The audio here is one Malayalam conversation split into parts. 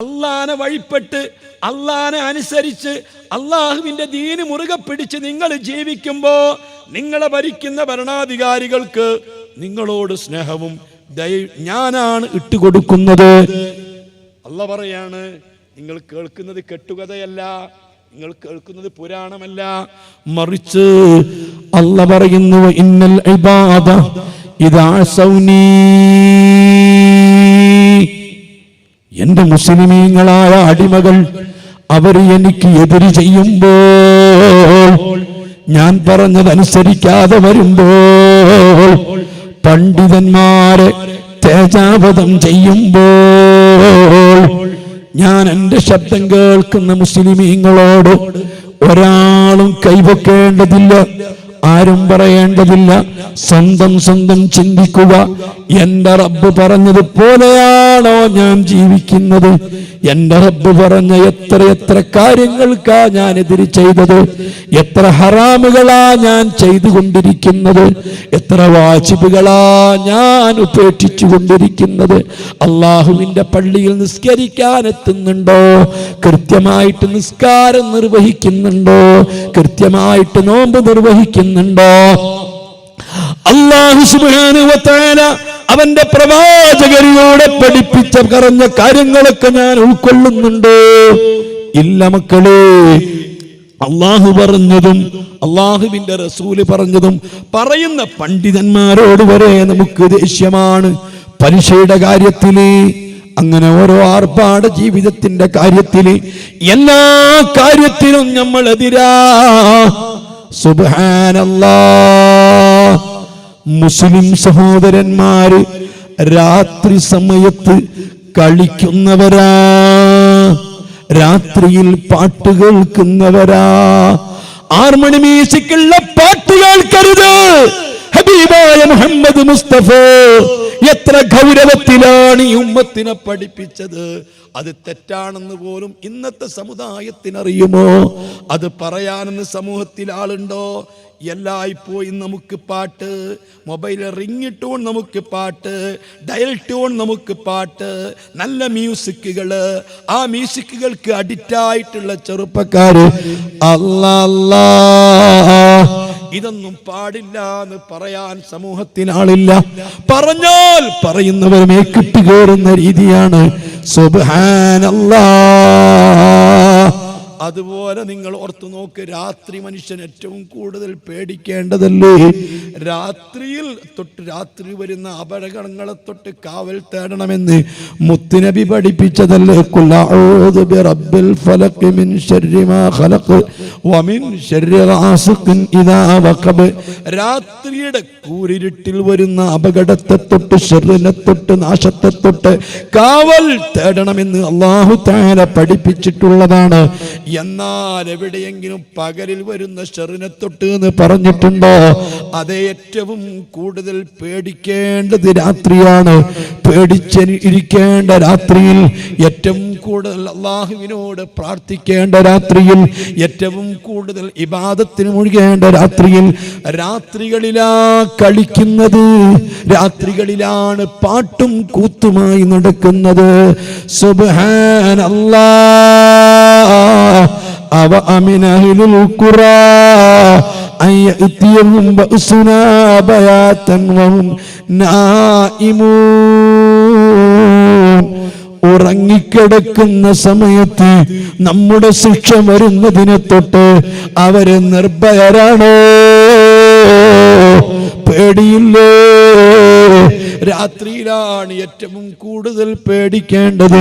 അള്ളാനെ വഴിപ്പെട്ട് അള്ളാനെ അനുസരിച്ച് അള്ളാഹുവിന്റെ ദീന് മുറുകെ പിടിച്ച് നിങ്ങൾ ജീവിക്കുമ്പോൾ നിങ്ങളെ ഭരിക്കുന്ന ഭരണാധികാരികൾക്ക് നിങ്ങളോട് സ്നേഹവും ദയ- ഞാനാണ് ഇട്ടുകൊടുക്കുന്നത്. അല്ല പറയാണ് നിങ്ങൾ കേൾക്കുന്നത് കെട്ടുകഥയല്ല നിങ്ങൾ കേൾക്കുന്നത് പുരാണമല്ല. മറിച്ച് അല്ല പറയുന്നു ഇന്നൽ ഇതാ സൗനീ എന്റെ മുസ്ലിമീങ്ങളായ അടിമകൾ അവർ എനിക്ക് എതിര് ചെയ്യുമ്പോൾ ഞാൻ പറഞ്ഞതനുസരിക്കാതെ വരുമ്പോൾ പണ്ഡിതന്മാരെ തേജാവധം ചെയ്യുമ്പോൾ ഞാൻ എന്റെ ശബ്ദം കേൾക്കുന്ന മുസ്ലിമീങ്ങളോട് ഒരാളും കൈവക്കേണ്ടതില്ല. ആരും പറയേണ്ടതില്ല. സ്വന്തം സ്വന്തം ചിന്തിക്കുക. എന്റെ റബ്ബ് പറഞ്ഞത് പോലെയാണോ ഞാൻ ജീവിക്കുന്നത്? എന്റെ റബ്ബ് പറഞ്ഞ എത്ര എത്ര കാര്യങ്ങൾക്കാ ഞാൻ എതിര് ചെയ്തത്? എത്ര ഹറാമുകളാ ഞാൻ ചെയ്തുകൊണ്ടിരിക്കുന്നത്? എത്ര വാജിബുകളാ ഞാൻ ഉപേക്ഷിച്ചു കൊണ്ടിരിക്കുന്നത് അള്ളാഹുവിന്റെ പള്ളിയിൽ നിസ്കരിക്കാൻ എത്തുന്നുണ്ടോ? കൃത്യമായിട്ട് നിസ്കാരം നിർവഹിക്കുന്നുണ്ടോ? കൃത്യമായിട്ട് നോമ്പ് നിർവഹിക്കുന്നുണ്ടോ അള്ളാഹു അവന്റെ പ്രവാചകരിലൂടെ പഠിപ്പിച്ച പറഞ്ഞ കാര്യങ്ങളൊക്കെ ഞാൻ ഉൾക്കൊള്ളുന്നുണ്ട്. ഇല്ല മക്കളെ അള്ളാഹു പറഞ്ഞതും അള്ളാഹുവിന്റെ റസൂൽ പറഞ്ഞതും പറയുന്ന പണ്ഡിതന്മാരോട് വരെ നമുക്ക് ദേഷ്യമാണ്. പലിശയുടെ കാര്യത്തിൽ അങ്ങനെ ഓരോ ആർഭാട ജീവിതത്തിന്റെ കാര്യത്തിൽ എല്ലാ കാര്യത്തിലും നമ്മൾ എതിരാ മുസ്ലിം സഹോദരന്മാര് രാത്രി സമയത്ത് കളിക്കുന്നവരാ. രാത്രിയിൽ പാട്ട് കേൾക്കുന്നവരാ. ആർമണി മ്യൂസിക്കുള്ള പാട്ട് കേൾക്കരുത്. ഹബീബായ മുഹമ്മദ് മുസ്തഫ. എത്ര ഗൗരവത്തിലാണ് ഈ ഉമ്മത്തിനെ പഠിപ്പിച്ചത്. അത് തെറ്റാണെന്ന് പോലും ഇന്നത്തെ സമുദായത്തിനറിയുമോ? അത് പറയാനെന്ന് സമൂഹത്തിൽ ആളുണ്ടോ? എല്ലായ്പ്പോഴും നമുക്ക് പാട്ട് മൊബൈൽ റിംഗ് ടൂൺ നമുക്ക് പാട്ട് ഡയൽ ടൂൺ നമുക്ക് പാട്ട് നല്ല മ്യൂസിക്കുകൾ. ആ മ്യൂസിക്കുകൾക്ക് അഡിക്റ്റായിട്ടുള്ള ചെറുപ്പക്കാർ അല്ലാ. ഇതൊന്നും പാടില്ല എന്ന് പറയാൻ സമൂഹത്തിനാളില്ല പറഞ്ഞാൽ പറയുന്നവർ മേക്കിട്ട് കയറുന്ന രീതിയാണ്. സുബ്ഹാനല്ലാ അതുപോലെ നിങ്ങൾ ഓർത്തു നോക്ക് രാത്രി മനുഷ്യൻ ഏറ്റവും കൂടുതൽ പേടിക്കേണ്ടതല്ലേ? രാത്രിയിൽ തൊട്ട് രാത്രി വരുന്ന അപകടങ്ങളെ തൊട്ട് കാവൽ തേടണമെന്ന് മുത്തുനബി പഠിപ്പിച്ചതല്ലേ? ഫലഖ് മിൻ ഖലഖ് വമിൻ ഇദാ വഖബ്. രാത്രിയുടെ കൂരിരുട്ടിൽ വരുന്ന അപകടത്തെ തൊട്ട് ഷെറിനെ തൊട്ട് നാശത്തെ തൊട്ട് കാവൽ തേടണമെന്ന് അള്ളാഹു താര പഠിപ്പിച്ചിട്ടുള്ളതാണ്. എന്നാൽ എവിടെയെങ്കിലും പകലിൽ വരുന്ന ഷെറിനെ തൊട്ട് എന്ന് പറഞ്ഞിട്ടുണ്ടോ? അത് ഏറ്റവും കൂടുതൽ പേടിക്കേണ്ടത് രാത്രിയാണ്. പേടിച്ച് ഇരിക്കേണ്ട രാത്രിയിൽ ഏറ്റവും കൂടുതൽ അള്ളാഹുവിനോട് പ്രാർത്ഥിക്കേണ്ട രാത്രിയിൽ ഏറ്റവും കൂടുതൽ ഇബാദത്തിന് മുഴുകേണ്ട രാത്രിയിൽ രാത്രികളിലാ കളിക്കുന്നത്. രാത്രികളിലാണ് പാട്ടും കൂത്തുമായി നടക്കുന്നത്. സുബ്ഹാനല്ലാ അവ അമിനഹിലുൽ ഖുറാ. അയ്യത്തിയഹും ബഅസുനാ ബയാതൻ വഹും നായിമൂൻ. ഉറങ്ങിക്കിടക്കുന്ന സമയത്ത് നമ്മുടെ ശിക്ഷ വരുന്നതിനെ തൊട്ട് അവർ നിർഭയരാണോ? പേടിയില്ലേ രാത്രിയിലാണ് ഏറ്റവും കൂടുതൽ പേടിക്കേണ്ടത്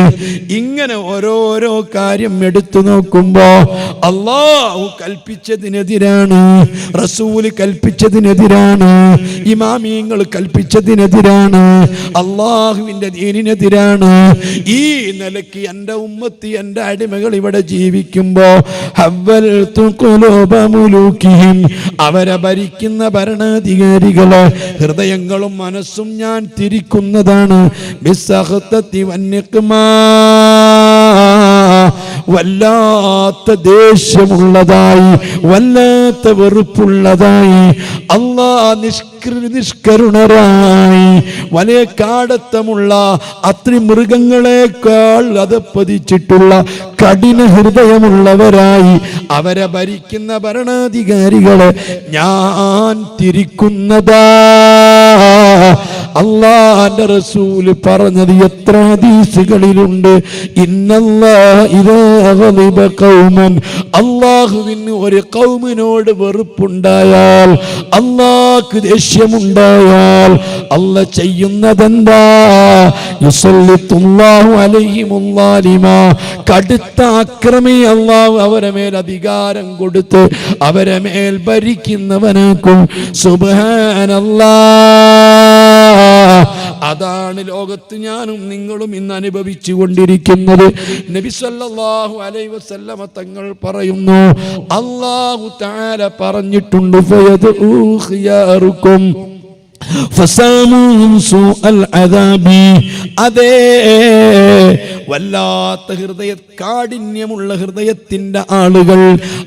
ഇങ്ങനെ ഓരോരോ കാര്യം എടുത്തു നോക്കുമ്പോ അള്ളാഹു കൽപ്പിച്ചതിനെതിരാണ് റസൂൽ കൽപ്പിച്ചതിനെതിരാണ് ഇമാമിയങ്ങൾ കൽപ്പിച്ചതിനെതിരാണ് അള്ളാഹുവിന്റെ ദീനിനെതിരാണ് ഈ നിലയ്ക്ക് എന്റെ ഉമ്മത്തി എന്റെ അടിമകൾ ഇവിടെ ജീവിക്കുമ്പോ ഹവ്വൽതു ഖുലൂബ മുലൂക്കിഹിം. അവരെ ഭരിക്കുന്ന ഭരണാധികാരികൾ ഹൃദയങ്ങളും മനസ്സും ഞാൻ തിരിക്കുന്നതാണ്. വല്ലാത്ത ദേഷ്യമുള്ളതായി വല്ലാത്ത വെറുപ്പുള്ളതായി. അള്ളാ നിഷ്കൃ നിഷ്കരുണരായി. വലിയ കാടത്തമുള്ള അത്രി മൃഗങ്ങളെക്കാൾ അതപ്പതിച്ചിട്ടുള്ള കഠിന ഹൃദയമുള്ളവരായി അവരെ ഭരിക്കുന്ന ഭരണാധികാരികളെ ഞാൻ തിരിക്കുന്നതാ. അള്ളാന്റെ റസൂൽ പറഞ്ഞത് എത്ര ഹദീസുകളിലുണ്ട്. അള്ളാഹുവിന് ഒരു കൗമിനോട് വെറുപ്പുണ്ടായാൽ അള്ളാഹ് ദേഷ്യമുണ്ടായാൽ അല്ല ചെയ്യുന്നതെന്താ? കടുത്ത അക്രമി അള്ളാഹു അവരെ മേൽ അധികാരം കൊടുത്ത് അവരെ മേൽ ഭരിക്കുന്നവനാക്കും. സുബാനല്ലാ അതാണ് ലോകത്ത് ഞാനും നിങ്ങളും ഇന്ന് അനുഭവിച്ചു കൊണ്ടിരിക്കുന്നത്. നബി സല്ലല്ലാഹു അലൈഹി വസല്ലമ തങ്ങൾ പറയുന്നു അള്ളാഹു താര പറഞ്ഞിട്ടുണ്ട് ഫയദൂ അതേ വല്ലാത്ത ഹൃദയ കാഠിന്യമുള്ള ഹൃദയത്തിന്റെ ആളുകൾ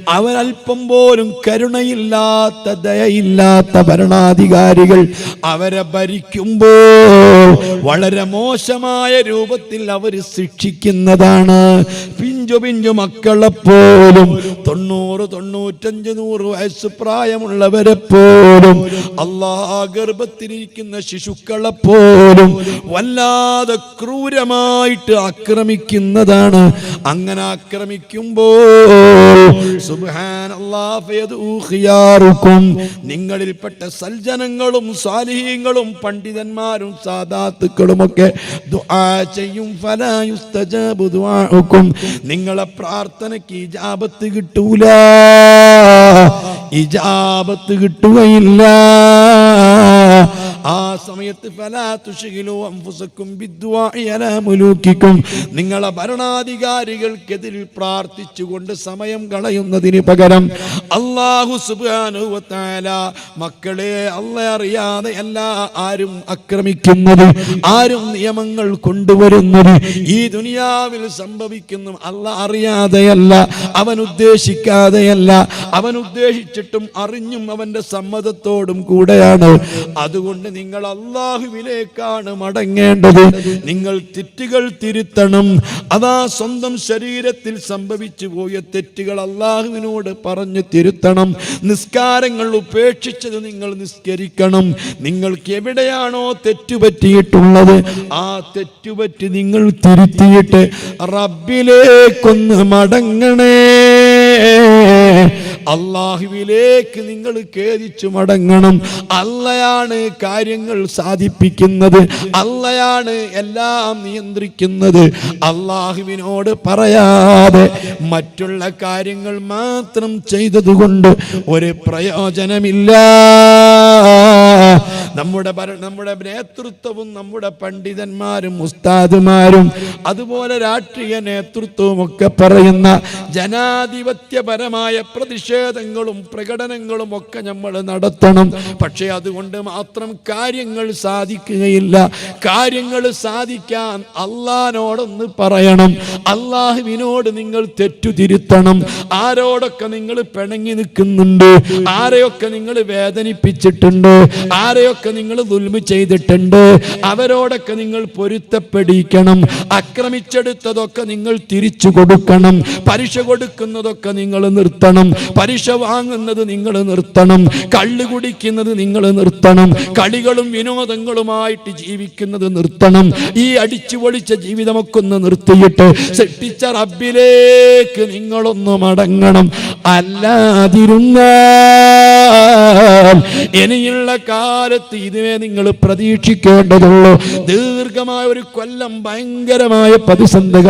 അവരൽപ്പം പോലും കരുണയില്ലാത്ത ദയയില്ലാത്ത ഭരണാധികാരികൾ അവരെ ഭരിക്കുമ്പോൾ വളരെ മോശമായ രൂപത്തിൽ അവർ ശിക്ഷിക്കുന്നതാണ്. പിഞ്ചു പിഞ്ചു മക്കളെ പോലും തൊണ്ണൂറ് തൊണ്ണൂറ്റഞ്ച് നൂറ് വയസ്സ് പ്രായമുള്ളവരെ പോലും അള്ളാ ഗർഭത്തിലിരിക്കുന്ന ശിശുക്കളെ പോലും വല്ലാതെ ക്രൂരമായിട്ട് ആക്രമിക്കുന്നതാണ്. അങ്ങനെ ആക്രമിക്കുമ്പോൾ നിങ്ങളിൽപ്പെട്ട സൽജനങ്ങളും സാലിഹീങ്ങളും പണ്ഡിതന്മാരും സാദാത്തുക്കളും ഒക്കെ ചെയ്യും. നിങ്ങളെ പ്രാർത്ഥനയ്ക്ക് ഇജാബത്ത് കിട്ടൂല. ഇജാബത്ത് കിട്ടുകയില്ല. ആ സമയത്ത് നിങ്ങളെ ഭരണാധികാരികൾക്കെതിരിൽ പ്രാർത്ഥിച്ചുകൊണ്ട് സമയം കളയുന്നതിന് പകരം അള്ളാഹു തആല മക്കളെ അല്ല അറിയാതെ അല്ല ആരും ആക്രമിക്കുന്നത് ആരും നിയമങ്ങൾ കൊണ്ടുവരുന്നത് ഈ ദുനിയാവിൽ സംഭവിക്കുന്നു. അല്ല അറിയാതെയല്ല അവൻ ഉദ്ദേശിക്കാതെയല്ല അവൻ ഉദ്ദേശിച്ചിട്ടും അറിഞ്ഞും അവന്റെ സമ്മതത്തോടും കൂടെയാണ്. അതുകൊണ്ട് നിങ്ങൾ അള്ളാഹുവിലേക്കാണ് മടങ്ങേണ്ടത്. നിങ്ങൾ തെറ്റുകൾ തിരുത്തണം. അതാ സ്വന്തം ശരീരത്തിൽ സംഭവിച്ചു പോയ തെറ്റുകൾ അള്ളാഹുവിനോട് പറഞ്ഞു തിരുത്തണം. നിസ്കാരങ്ങൾ ഉപേക്ഷിച്ചത് നിങ്ങൾ നിസ്കരിക്കണം. നിങ്ങൾക്ക് എവിടെയാണോ തെറ്റുപറ്റിയിട്ടുള്ളത് ആ തെറ്റുപറ്റി നിങ്ങൾ തിരുത്തിയിട്ട് റബ്ബിലേക്കൊന്ന് മടങ്ങണേ. അള്ളാഹുവിലേക്ക് നിങ്ങൾ ഖേദിച്ചു മടങ്ങണം. അള്ളയാണ് കാര്യങ്ങൾ സാധിപ്പിക്കുന്നത്. അള്ളയാണ് എല്ലാം നിയന്ത്രിക്കുന്നത്. അള്ളാഹുവിനോട് പറയാതെ മറ്റുള്ള കാര്യങ്ങൾ മാത്രം ചെയ്തതുകൊണ്ട് ഒരു പ്രയോജനമില്ല. നമ്മുടെ നമ്മുടെ നേതൃത്വവും നമ്മുടെ പണ്ഡിതന്മാരും ഉസ്താദുമാരും അതുപോലെ രാഷ്ട്രീയ നേതൃത്വവും ഒക്കെ പറയുന്ന ജനാധിപത്യപരമായ പ്രതിഷേധങ്ങളും പ്രകടനങ്ങളും ഒക്കെ നമ്മൾ നടത്തണം. പക്ഷേ അതുകൊണ്ട് മാത്രം കാര്യങ്ങൾ സാധിക്കുകയില്ല. കാര്യങ്ങൾ സാധിക്കാൻ അള്ളഹാനോടൊന്ന് പറയണം. അള്ളാഹുവിനോട് നിങ്ങൾ തെറ്റുതിരുത്തണം ആരോടൊക്കെ നിങ്ങൾ പിണങ്ങി നിൽക്കുന്നുണ്ട്? ആരെയൊക്കെ നിങ്ങൾ വേദനിപ്പിച്ചിട്ടുണ്ട്? ആരെയൊക്കെ നിങ്ങൾ ദുൽമ ചെയ്തിട്ടുണ്ട്. അവരോടൊക്കെ നിങ്ങൾ പൊരുത്തപ്പെടിക്കണം. ആക്രമിച്ചെടുത്തതൊക്കെ നിങ്ങൾ തിരിച്ചു കൊടുക്കണം. പലിശ കൊടുക്കുന്നതൊക്കെ നിങ്ങൾ നിർത്തണം. പലിശ വാങ്ങുന്നത് നിങ്ങൾ നിർത്തണം. കള്ളു കുടിക്കുന്നത് നിങ്ങൾ നിർത്തണം. കളികളും വിനോദങ്ങളുമായിട്ട് ജീവിക്കുന്നത് നിർത്തണം. ഈ അടിച്ചു പൊളിച്ച ജീവിതമൊക്കെ ഒന്ന് നിർത്തിയിട്ട് സൃഷ്ടിച്ച റബ്ബിലേക്ക് നിങ്ങളൊന്ന് മടങ്ങണം. അല്ലാതിരുന്നാൽ ഇനിയുള്ള കാലത്ത് ഇതുവേ നിങ്ങൾ പ്രതീക്ഷിക്കേണ്ടതുള്ളൂ. ദീർഘമായ ഒരു കൊല്ലം ഭയങ്കരമായ പ്രതിസന്ധികൾ